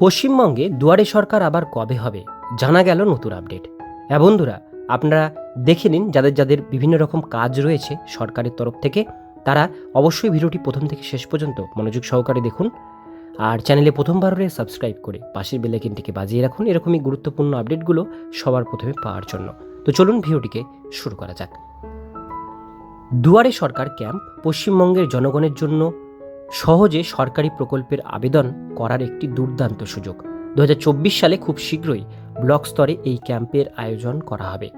পশ্চিমবঙ্গে দুয়ারে সরকার আবার কবে হবে, জানা গেল নতুন আপডেট। হ্যাঁ বন্ধুরা, আপনারা দেখে নিন যাদের যাদের বিভিন্ন রকম কাজ রয়েছে সরকারের তরফ থেকে, তারা অবশ্যই ভিডিওটি প্রথম থেকে শেষ পর্যন্ত মনোযোগ সহকারে দেখুন। আর চ্যানেলে প্রথমবার সাবস্ক্রাইব করে পাশের বেলাইকিনটিকে বাজিয়ে রাখুন এরকমই গুরুত্বপূর্ণ আপডেটগুলো সবার প্রথমে পাওয়ার জন্য। তো চলুন ভিডিওটিকে শুরু করা যাক। দুয়ারে সরকার ক্যাম্প পশ্চিমবঙ্গের জনগণের জন্য সহজে সরকারি প্রকল্পের আবেদন করার একটি দুর্দান্ত সুযোগ। দু হাজার চব্বিশ সালে খুব শীঘ্রই ব্লক স্তরে এই ক্যাম্পের আয়োজন করা হবে।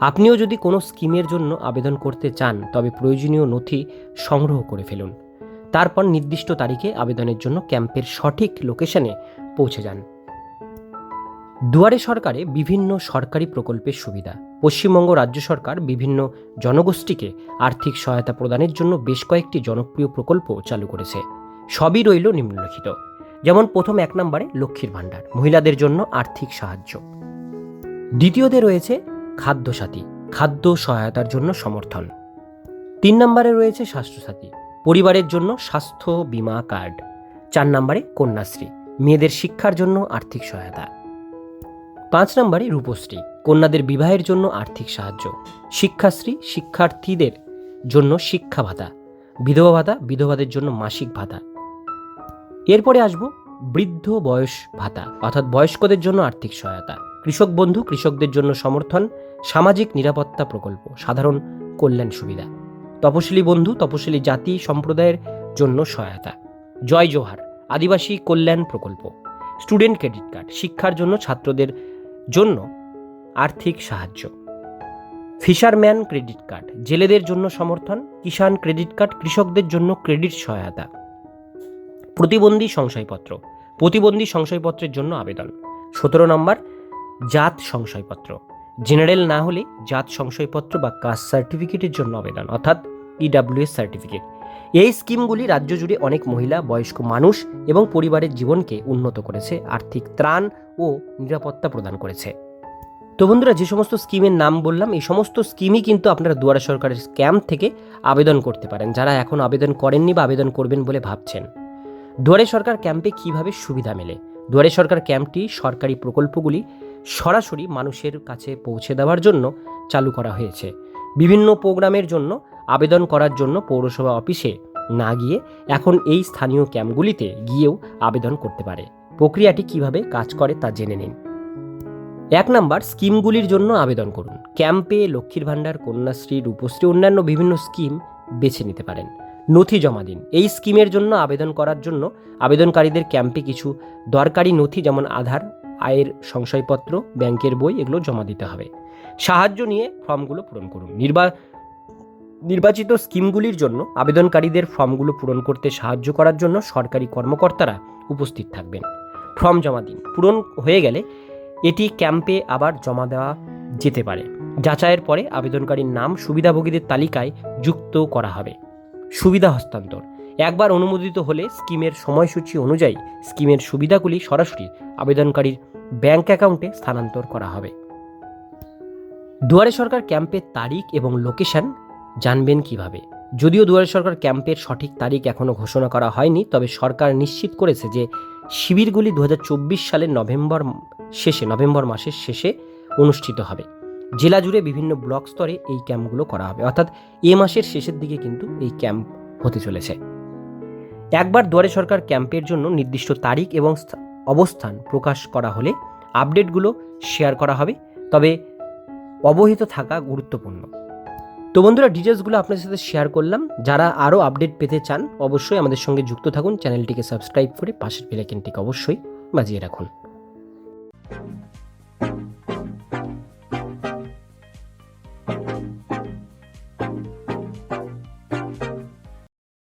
আপনিও যদি কোনো স্কিমের জন্য আবেদন করতে চান, তবে প্রয়োজনীয় নথি সংগ্রহ করে ফেলুন। তারপর নির্দিষ্ট তারিখে আবেদনের জন্য ক্যাম্পের সঠিক লোকেশনে পৌঁছে যান। দুয়ারে সরকারে বিভিন্ন সরকারি প্রকল্পের সুবিধা। পশ্চিমবঙ্গ রাজ্য সরকার বিভিন্ন জনগোষ্ঠীকে আর্থিক সহায়তা প্রদানের জন্য বেশ কয়েকটি জনপ্রিয় প্রকল্প চালু করেছে। সবই রইল নিম্নলিখিত। যেমন প্রথম এক নম্বরে লক্ষ্মীর ভাণ্ডার, মহিলাদের জন্য আর্থিক সাহায্য। দ্বিতীয়তে রয়েছে খাদ্যসাথী, খাদ্য সহায়তার জন্য সমর্থন। তিন নম্বরে রয়েছে স্বাস্থ্যসাথী, পরিবারের জন্য স্বাস্থ্য বীমা কার্ড। চার নম্বরে কন্যাশ্রী, মেয়েদের শিক্ষার জন্য আর্থিক সহায়তা। পাঁচ নম্বরে রূপশ্রী, কন্যাদের বিবাহের জন্য আর্থিক সাহায্য। শিক্ষাশ্রী, শিক্ষার্থীদের জন্য শিক্ষা ভাতা, বিধবা ভাতা, বিধবাদের জন্য মাসিক ভাতা। এরপরে আসব বৃদ্ধ বয়স ভাতা, অর্থাৎ বয়স্কদের জন্য আর্থিক সহায়তা। কৃষক বন্ধু, কৃষকদের জন্য সমর্থন, সামাজিক নিরাপত্তা প্রকল্প, সাধারণ কল্যাণ সুবিধা। তপশিলি বন্ধু, তপশিলি জাতি সম্প্রদায়ের জন্য সহায়তা। জয় জোহার, আদিবাসী কল্যাণ প্রকল্প। স্টুডেন্ট ক্রেডিট কার্ড, শিক্ষার জন্য ছাত্রদের জন্য আর্থিক সাহায্য। ফিশারম্যান ক্রেডিট কার্ড, জেলেদের জন্য সমর্থন, কিষাণ ক্রেডিট কার্ড, কৃষকদের জন্য ক্রেডিট সহায়তা। প্রতিবন্ধী সংশয়পত্র, প্রতিবন্ধী সংশয়পত্রের জন্য আবেদন। সতেরো নম্বর, জাত সংশয়পত্র, জেনারেল না হলে জাত সংশয়পত্র বা কাস্ট সার্টিফিকেটের জন্য আবেদন, অর্থাৎ ইডাব্লিউএস সার্টিফিকেট এই স্কিমগুলি রাজ্য জুড়ে অনেক মহিলা, বয়স্ক মানুষ এবং পরিবারের জীবনকে উন্নত করেছে, আর্থিক ত্রাণ ও নিরাপত্তা প্রদান করেছে। তো বন্ধুরা, যে সমস্ত স্কিমের নাম বললাম, এই সমস্ত স্কিমই কিন্তু আপনারা দুয়ারা সরকারের ক্যাম্প থেকে আবেদন করতে পারেন। যারা এখন আবেদন করেননি বা আবেদন করবেন বলে ভাবছেন, দুয়ারে সরকার ক্যাম্পে কীভাবে সুবিধা মেলে? দুয়ারে সরকার ক্যাম্পটি সরকারি প্রকল্পগুলি সরাসরি মানুষের কাছে পৌঁছে দেওয়ার জন্য চালু করা হয়েছে। বিভিন্ন প্রোগ্রামের জন্য আবেদন করার জন্য পৌরসভা অফিসে না গিয়ে এখন এই স্থানীয় ক্যাম্পগুলিতে গিয়েও আবেদন করতে পারে। প্রক্রিয়াটি কীভাবে কাজ করে তা জেনে নিন। এক নাম্বার, স্কিমগুলির জন্য আবেদন করুন। ক্যাম্পে লক্ষ্মীর ভাণ্ডার, কন্যাশ্রী, রূপশ্রী, অন্যান্য বিভিন্ন স্কিম বেছে নিতে পারেন। নথি জমা দিন। এই স্কিমের জন্য আবেদন করার জন্য আবেদনকারীদের ক্যাম্পে কিছু দরকারি নথি যেমন আধার, আয়ের সংশয়পত্র, ব্যাংকের বই, এগুলো জমা দিতে হবে। সাহায্য নিয়ে ফর্মগুলো পূরণ করুন। নির্বা নির্বাচিত স্কিমগুলির জন্য আবেদনকারীদের ফর্মগুলো পূরণ করতে সাহায্য করার জন্য সরকারি কর্মকর্তারা উপস্থিত থাকবেন। ফর্ম জমা দিন। পূরণ হয়ে গেলে এটি ক্যাম্পে আবার জমা দেওয়া যেতে পারে। যাচাইয়ের পরে আবেদনকারীর নাম, সুবিধাভোগীদের তালিকায় যুক্ত করা হবে। সুবিধা হস্তান্তর। একবার অনুমোদিত হলে স্কিমের সময়সূচি অনুযায়ী স্কিমের সুবিধাগুলি সরাসরি আবেদনকারীর ব্যাংক অ্যাকাউন্টে স্থানান্তর করা হবে। দুয়ারে সরকার ক্যাম্পের তারিখ এবং লোকেশন জানবেন কীভাবে। যদিও দুয়ারে সরকার ক্যাম্পের সঠিক তারিখ এখনও ঘোষণা করা হয়নি, তবে সরকার নিশ্চিত করেছে যে শিবিরগুলি দু হাজার চব্বিশ সালের নভেম্বর শেষে, নভেম্বর মাসের শেষে অনুষ্ঠিত হবে। জেলা জুড়ে বিভিন্ন ব্লক স্তরে এই ক্যাম্পগুলো করা হবে। অর্থাৎ এ মাসের শেষের দিকে কিন্তু এই ক্যাম্প হতে চলেছে। একবার দুয়ারে সরকার ক্যাম্পের জন্য নির্দিষ্ট তারিখ এবং অবস্থান প্রকাশ করা হলে আপডেটগুলো শেয়ার করা হবে, তবে অবহিত থাকা গুরুত্বপূর্ণ। তো বন্ধুরা ডিটেলসগুলো আপনার সাথে শেয়ার করলাম। যারা আরও আপডেট পেতে চান, অবশ্যই আমাদের সঙ্গে যুক্ত থাকুন। চ্যানেলটিকে সাবস্ক্রাইব করে পাশের বেলাইকেনটিকে অবশ্যই বাজিয়ে রাখুন।